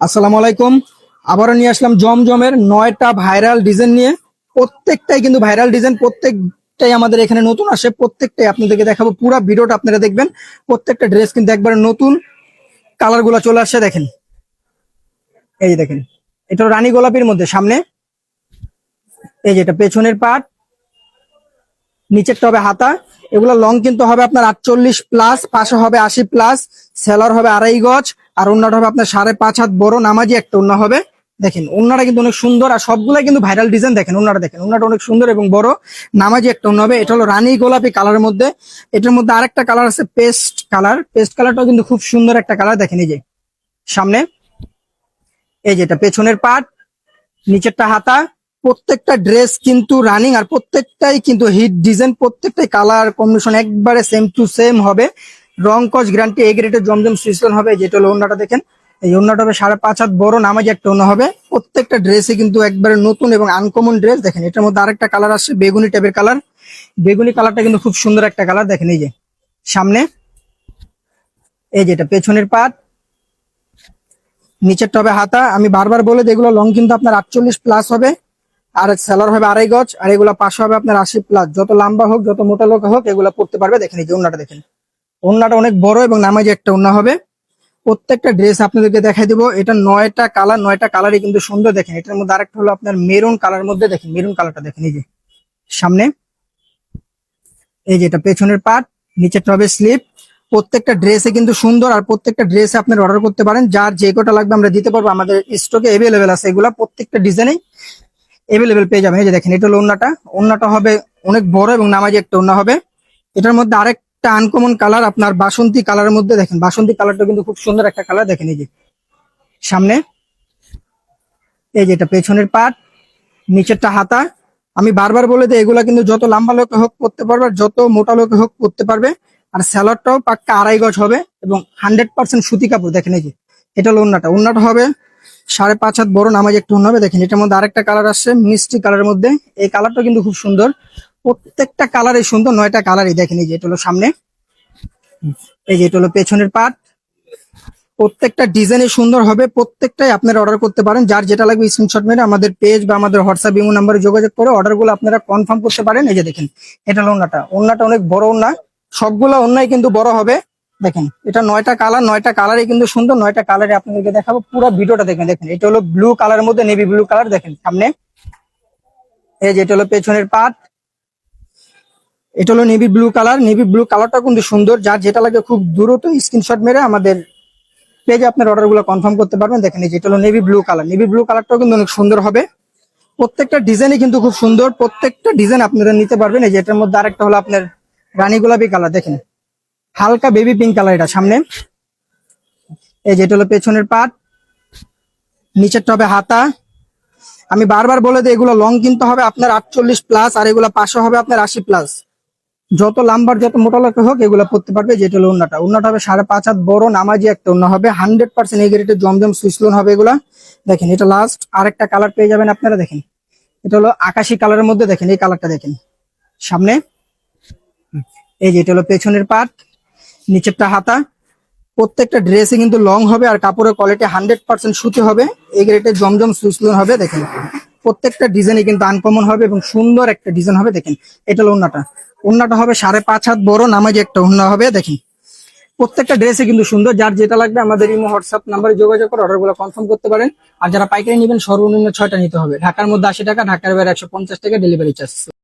আসসালামু আলাইকুম। আবারও নিয়ে আসলাম জমজমের নয়টা ভাইরাল ডিজাইন নিয়ে। প্রত্যেকটাই কিন্তু ভাইরাল ডিজাইন, প্রত্যেকটাই আমাদের এখানে নতুন আসে, প্রত্যেকটাই আপনাদেরকে দেখাবো। পুরো ভিডিওটা আপনারা দেখবেন, প্রত্যেকটা ড্রেস কিন্তু একবারে নতুন কালারগুলা চলে আসছে দেখেন। এই দেখেন, এটা রানী গোলাপির মধ্যে, সামনে। এই যে এটা পেছনের পাট নিচেরটা হবে হাতা। এগুলো লং কিন্তু হবে আপনার আটচল্লিশ প্লাস পাশে হবে আশি প্লাস সেলার হবে আড়াই গজ। আর অন্যটা হবে আপনার সাড়ে পাঁচ হাত বড় নামাজি একটা অন্য হবে। দেখেন অন্যটা কিন্তু অনেক সুন্দর আর সবগুলাই কিন্তু ভাইরাল ডিজাইন দেখেন অন্যটা দেখেন। অন্যটা অনেক সুন্দর এবং বড়, নামাজি একটা অন্য হবে। এটা হলো রানী গোলাপি কালারের মধ্যে। এটার মধ্যে আরেকটা কালার আছে পেস্ট কালার। পেস্ট কালারটাও কিন্তু খুব সুন্দর একটা কালার। দেখেন এই যে, সামনে। এই যে এটা পেছনের পাট, নিচেরটা হাতা। প্রত্যেকটা ড্রেস কিন্তু রানিং আর প্রত্যেকটাই কিন্তু হিট ডিজাইন প্রত্যেকটাই কালার কম্বিনেশন একবারে সেম টু সেম হবে। রং কস গ্যারান্টি এ গ্রেডের জমজম সিস্টেম হবে, যেটা হলো অন্যটা দেখেন। এই অন্যটা হবে সাড়ে পাঁচ হাত বড়, নামাজ একটা অন্য হবে। প্রত্যেকটা ড্রেসই কিন্তু একবারে নতুন এবং আনকমন ড্রেস দেখেন, এটার মধ্যে আরেকটা কালার আসছে, বেগুনি টাইপের কালার বেগুনি কালারটা কিন্তু খুব সুন্দর একটা কালার দেখেন, এই যে, সামনে। এই যে এটা পেছনের পাট নিচের টবে হাতা। আমি বারবার বলে এগুলো লং কিন্তু আপনার আটচল্লিশ প্লাস হবে। আর সেলার হবে আড়াই গজ, আর এগুলো পাশে হবে আপনার আশি প্লাস যত লম্বা হোক, যত মোটা লোক হোক, এগুলো পড়তে পারবে। দেখেন, এই যে ওন্নাটা দেখেন। ওন্নাটা অনেক বড় এবং নামাজি একটা ওন্না হবে। প্রত্যেকটা ড্রেস আপনাদেরকে দেখাই দিব। এটা নয়টা কালার নয়টা কালারই কিন্তু সুন্দর দেখেন। এটার মধ্যে আরেকটা হলো আপনার মেরুন কালার মধ্যে দেখেন মেরুন কালারটা দেখেন, এই যে সামনে। এই যে এটা পেছনের পার্ট নিচেরটা হবে স্লিপ প্রত্যেকটা ড্রেসে কিন্তু সুন্দর আর প্রত্যেকটা ড্রেসে আপনার অর্ডার করতে পারেন। যার যে কটা লাগবে আমরা দিতে পারব। আমাদের স্টকে এভেলেবেল আছে এগুলা। প্রত্যেকটা ডিজাইনেই এভেলেবেল পেয়ে যাবেন। এই যে দেখেন, এটা হলো ওন্নাটা। ওন্নাটা হবে অনেক বড় এবং নামাজি একটা ওন্না হবে। এটার মধ্যে আরেকটা আনকমন কালার আপনার বাসন্তী কালারের মধ্যে দেখেন। বাসন্তী কালারটা কিন্তু খুব সুন্দর একটা কালার দেখেন এই যে। সামনে, এই যে এটা পেছনের পাট নিচেরটা হাতা। আমি বারবার বলে দিই, এগুলা কিন্তু যত লম্বা লোকে হোক করতে পারবে যত মোটা লোকে হোক করতে পারবে। আর স্যালাডটাও পাক্কা আড়াই গজ হবে এবং হান্ড্রেড পার্সেন্ট সুতি কাপড়, দেখেন এই যে। এটা হলো ওন্নাটা। ওন্নাটা হবে সাড়ে পাঁচ হাত বড়, নামাজ একটু হবে। দেখেন, এটার মধ্যে আরেকটা কালার আসছে, মিষ্টি কালারের মধ্যে। এই কালারটা কিন্তু খুব সুন্দর। প্রত্যেকটা কালারই সুন্দর, নয়টা কালারই দেখেন এই যে, এটা হলো সামনে। এই যে, এটা হলো পেছনের পাট। প্রত্যেকটা ডিজাইনে সুন্দর হবে, প্রত্যেকটাই আপনারা অর্ডার করতে পারেন। যার যেটা লাগবে স্ক্রিনশট মেরে আমাদের পেজ বা আমাদের হোয়াটসঅ্যাপ ইমো নাম্বারে যোগাযোগ করে অর্ডারগুলো আপনারা কনফার্ম করতে পারেন। এই যে দেখেন, এটা হলো ওন্নাটা ওন্নাটা অনেক বড় ওন্না সবগুলো ওন্নাই কিন্তু বড় হবে। দেখেন, এটা নয়টা কালার, নয়টা কালারই কিন্তু সুন্দর, নয়টা কালারে আপনাদেরকে দেখাবো। পুরো ভিডিওটা দেখেন দেখেন, এটা হলো ব্লু কালারের মধ্যে নেভি ব্লু কালার দেখেন, সামনে। এই যে, এটা হলো পেছনের পাট। এটা হলো navy blue colour navy blue কালারটা কিন্তু সুন্দর। যার যেটা লাগে খুব দ্রুত স্ক্রিনশট মেরে আমাদের পেজে আপনার অর্ডারগুলো কনফার্ম করতে পারবেন। দেখেন এই যে এটা হলো navy blue colour navy blue কালারটাও কিন্তু অনেক সুন্দর হবে। প্রত্যেকটা ডিজাইনই কিন্তু খুব সুন্দর। প্রত্যেকটা ডিজাইন আপনারা নিতে পারবেন। এই যে এটার মধ্যে আরেকটা হলো আপনার রানী গোলাপি কালার দেখেন। হালকা বেবি পিঙ্ক কালার এটা সামনে। এই যে এটা হলো পেছনের পাট নিচেরটা হবে হাতা। আমি বারবার বলে দিই, এগুলো লং কিন্তু হবে। আপনার আটচল্লিশ প্লাস আর এগুলো পাশে হবে আপনার আশি প্লাস যত লাম্বার, যত মোটা লোক হোক, এগুলো পড়তে পারবে, যেটা হলো উন্নাটা। উন্নাটা হবে সাড়ে পাঁচ হাত বড়, নামাজি একটা উন্না হবে। হান্ড্রেড পার্সেন্ট এই গ্রেডের জমজম সুইসলোন হবে এগুলা। দেখেন, এটা লাস্ট আরেকটা কালার পেয়ে যাবেন আপনারা, দেখেন। এটা হলো আকাশি কালারের মধ্যে, দেখেন, এই কালারটা দেখেন। সামনে। এই যে, এটা হলো পেছনের পাট নিচেরটা হাতা। প্রত্যেকটা ড্রেসে কিন্তু লং হবে, আর কাপড়ের কোয়ালিটি হান্ড্রেড পার্সেন্ট সুতি হবে। এই গ্রেডের জমজম সুইসলুন হবে, দেখেন। প্রত্যেকটা ডিজাইনে কিন্তু আনকমন হবে এবং সুন্দর একটা ডিজাইন হবে, দেখেন, এটা হলো ওন্নাটা। ওন্নাটা হবে সাড়ে পাঁচ হাত বড়, নামাজি একটা ওন্না হবে, দেখেন। প্রত্যেকটা ড্রেসে কিন্তু সুন্দর, যার যেটা লাগবে আমাদের ইমো, হোয়াটসঅ্যাপ নাম্বারে যোগাযোগ করে অর্ডারগুলো কনফার্ম করতে পারেন। আর যারা পাইকারি নেবেন, সর্বনিম্ন ছয়টা নিতে হবে। ঢাকার মধ্যে আশি টাকা, ঢাকার বাইরে একশো পঞ্চাশ টাকা ডেলিভারি চার্জ